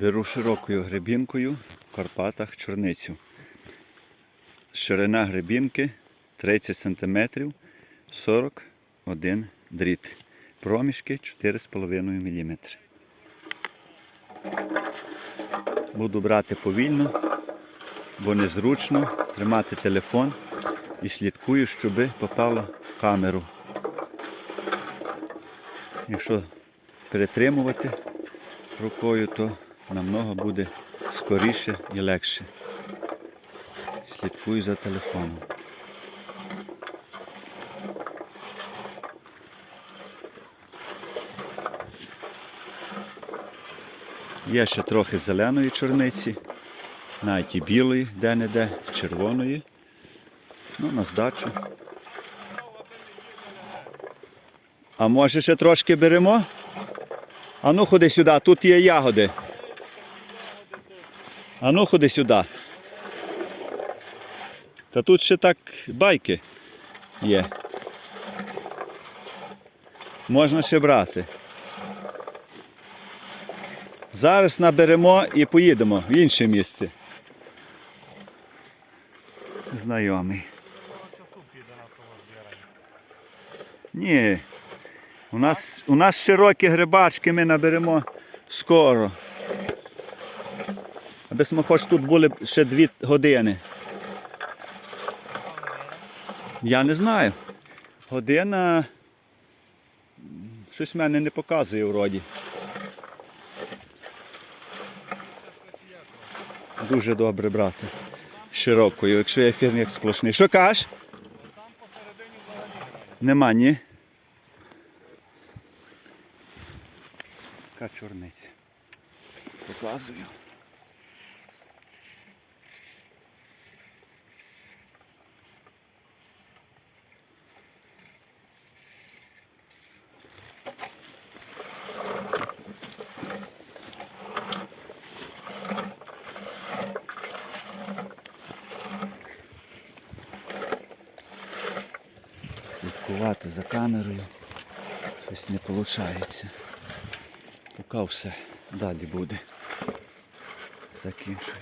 Беру широкою гребінкою в Карпатах чорницю. Ширина гребінки 30 см 41 дріт. Проміжки 4,5 мм. Буду брати повільно, бо незручно тримати телефон і слідкую, щоб попало в камеру. Якщо перетримувати рукою, то намного буде скоріше і легше. Слідкую за телефоном. Є ще трохи зеленої чорниці, навіть і білої, де-не-де, червоної. Ну, на здачу. А може ще трошки беремо? А ну ходи сюди, тут є ягоди. А ну ходи сюди. Та тут ще так байки є. Можна ще брати. Зараз наберемо і поїдемо в інше місце. Знайомий. Ні. У нас, у нас широкі грибачки, ми наберемо скоро. Аби ми хоч тут були ще дві години. Я не знаю. Година щось в мене не показує вроді. Дуже добре брати. Широкою, якщо є фірмік сплошний. Що кажеш? Нема, ні? Така чорниця. Показую. Слідкувати за камерою. Щось не виходить. Поки все далі буде. Закінчую.